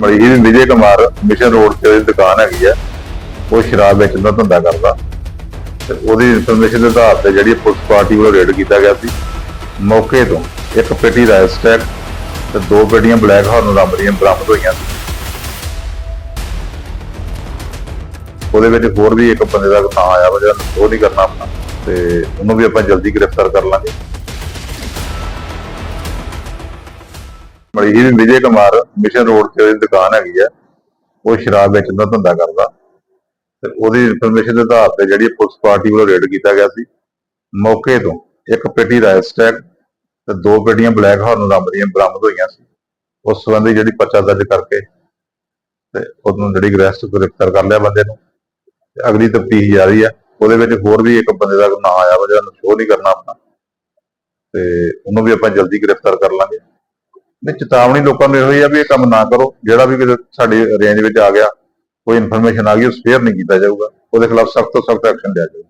ਮਲੀ ਜੀ Vijay Kumar mission road ਤੇ ਉਹਦੀ ਦੁਕਾਨ ਹੈਗੀ ਆ, ਉਹ ਸ਼ਰਾਬ ਵੇਚਣ ਦਾ ਧੰਦਾ ਕਰਦਾ। ਤੇ ਉਹਦੀ ਇਨਫੋਰਮੇਸ਼ਨ ਦੇ ਆਧਾਰ ਤੇ ਜਿਹੜੀ ਪੁਲਿਸ ਪਾਰਟੀ ਵੱਲੋਂ ਰੇਡ ਕੀਤਾ ਗਿਆ ਸੀ, ਮੌਕੇ ਤੋਂ ਇੱਕ ਪੇਟੀ ਰਾਇਲ ਸਟੈਕ ਤੇ ਦੋ ਪੇਟੀਆਂ ਬਲੈਕ ਹਾਰਨ ਰੰਗ ਬਰਾਮਦ ਹੋਈਆਂ ਸੀ। ਉਹਦੇ ਵਿੱਚ ਹੋਰ ਵੀ ਇੱਕ ਬੰਦੇ ਦਾ ਨਾਂ ਆਇਆ ਵਾ ਜਿਹੜਾ ਉਹ ਨਹੀਂ ਕਰਨਾ ਆਪਣਾ, ਤੇ ਉਹਨੂੰ ਵੀ ਆਪਾਂ ਜਲਦੀ ਗ੍ਰਿਫਤਾਰ ਕਰ ਲਾਂਗੇ। ਮਲੀ ਜੀ ਵਿਜੇ ਕੁਮਾਰ ਮਿਸ਼ਨ ਰੋਡ ਤੇ ਉਹਦੀ ਦੁਕਾਨ ਹੈਗੀ ਆ, ਉਹ ਸ਼ਰਾਬ ਵੇਚਣ ਦਾ ਧੰਦਾ ਕਰਦਾ। ਤੇ ਉਹਦੀ ਇਨਫੋਰਮੇਸ਼ਨ ਦੇ ਆਧਾਰ ਤੇ ਜਿਹੜੀ ਪੁਲਿਸ ਪਾਰਟੀ ਵੱਲੋਂ ਰੇਡ ਕੀਤਾ ਗਿਆ ਸੀ, ਮੌਕੇ ਤੋਂ ਇੱਕ ਪੇਟੀ ਰਾਇਲ ਸਟੈਕ ਤੇ ਦੋ ਪੇਟੀਆਂ ਬਲੈਕ ਹਾਰਨ ਰੰਗ ਦੀਆਂ ਬਰਾਮਦ ਹੋਈਆਂ ਸੀ। ਉਸ ਸੰਬੰਧੀ ਜਿਹੜੀ ਪਰਚਾ ਦਰਜ ਕਰਕੇ ਤੇ ਉਹਨੂੰ ਜਿਹੜੀ ਗ੍ਰੈਸਟ ਗ੍ਰਿਫਤਾਰ ਕਰ ਲਿਆ ਬੰਦੇ ਨੂੰ। ਤੇ ਅਗਲੀ ਤਫਤੀਸ਼ ਜਾਰੀ ਆ, ਉਹਦੇ ਵਿੱਚ ਹੋਰ ਵੀ ਇੱਕ ਬੰਦੇ ਦਾ ਨਾਂ ਆਇਆ ਵਾ, ਜਿਹੜਾ ਸ਼ੋਅ ਨਹੀਂ ਕਰਨਾ ਆਪਣਾ। ਤੇ ਉਹਨੂੰ ਵੀ ਆਪਾਂ ਜਲਦੀ ਗ੍ਰਿਫਤਾਰ ਕਰ ਲਾਂਗੇ। ਨੇ ਚੇਤਾਵਨੀ ਲੋਕਾਂ ਨੂੰ ਇਹੋ ਹੀ ਆ ਵੀ ਇਹ ਕੰਮ ਨਾ ਕਰੋ। ਜਿਹੜਾ ਵੀ ਕਿਤੇ ਸਾਡੇ ਰੇਂਜ ਵਿੱਚ ਆ ਗਿਆ, ਕੋਈ ਇਨਫੋਰਮੇਸ਼ਨ ਆ ਗਈ ਉਹ ਸ਼ੇਅਰ ਨਹੀਂ ਕੀਤਾ ਜਾਊਗਾ। ਉਹਦੇ ਖਿਲਾਫ ਸਖਤ ਤੋਂ ਸਖਤ ਐਕਸ਼ਨ ਲਿਆ ਜਾਊਗਾ।